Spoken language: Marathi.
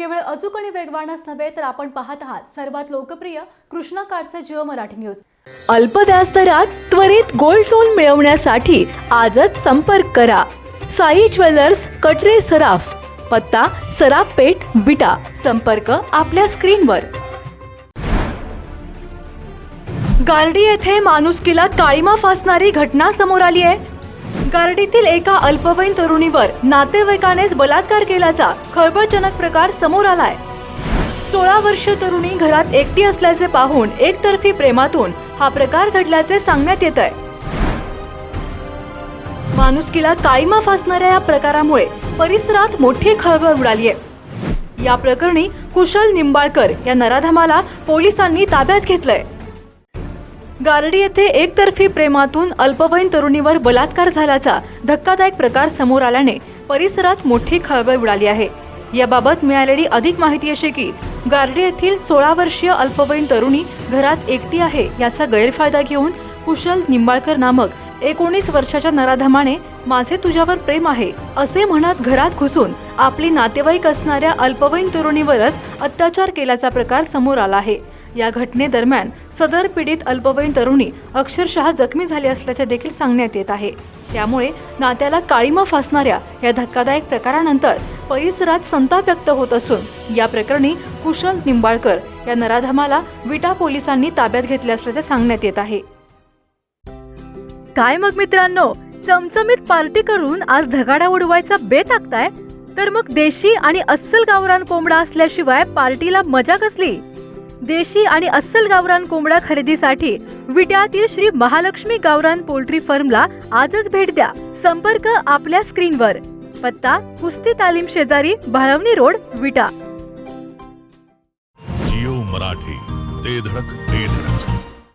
केवळ अचूक आणि वेगवानच नव्हे तर आपण पाहत आहात सर्वात लोकप्रिय कृष्णा कार्डचे जिओ मराठी न्यूज. अल्प व्याजदरात त्वरित गोल्ड लोन मिळवण्यासाठी आजच संपर्क करा. साई ज्वेलर्स कटरे सराफ पत्ता सराफ पेठ विटा. संपर्क आपल्या स्क्रीनवर. गार्डी येथे माणुसकीला काळीमा फासणारी घटना समोर आली आहे. गार्डीतील एका अल्पवयीन तरुणीवर नातेवाईकानेच बलात्कार केल्याचा खळबळजनक प्रकार समोर आलाय. सोळा वर्ष तरुणी घरात एकटी असल्याचे पाहून एकतर्फी प्रेमातून हा प्रकार घडल्याचे सांगण्यात येत आहे माणुसकीला काळीमा फासणाऱ्या या प्रकारामुळे परिसरात मोठी खळबळ उडाली आहे या प्रकरणी कुशल निंबाळकर या नराधमाला पोलिसांनी ताब्यात घेतलंय. गारडी येथे एकतर्फी प्रेमातून अल्पवयीन तरुणीवर बलात्कार झाल्याचा धक्कादायक प्रकार समोर आल्याने परिसरात मोठी खळबळ उडाली आहे. याबाबत मिळालेली अधिक माहिती अशी की गारडी येथील सोळा वर्षीय अल्पवयीन तरुणी घरात एकटी आहे याचा गैरफायदा घेऊन कुशल निंबाळकर नामक एकोणीस वर्षाच्या नराधमाने माझे तुझ्यावर प्रेम आहे असे म्हणत घरात घुसून आपली नातेवाईक असणाऱ्या अल्पवयीन तरुणीवरच अत्याचार केल्याचा प्रकार समोर आला आहे. या घटनेदरम्यान सदर पीडित अल्पवयीन तरुणी अक्षरशः जखमी झाली असल्याचे देखील सांगण्यात येत आहे. त्यामुळे नात्याला काळीमा फासणाऱ्या या धक्कादायक प्रकारानंतर परिसरात संताप व्यक्त होत असून या प्रकरणी कुशल निंबाळकर या नराधमाला विटा पोलिसांनी ताब्यात घेतले असल्याचे सांगण्यात येत आहे. काय मग मित्रांनो? चमचमीत पार्टी करून आज धगाडा उडवायचा बेत आखताय? तर मग देशी आणि अस्सल गावरान कोंबडा असल्याशिवाय पार्टीला मजा कसली? देशी आणि अस्सल गावरान कोंबडा खरेदीसाठी विट्यातील श्री महालक्ष्मी गावरान पोल्ट्री फर्मला आजच भेट द्या. संपर्क आपल्या स्क्रीनवर. पत्ता कुस्ती तालीम शेजारी भाळवणी रोड विटा. जिओ मराठी ते धडक.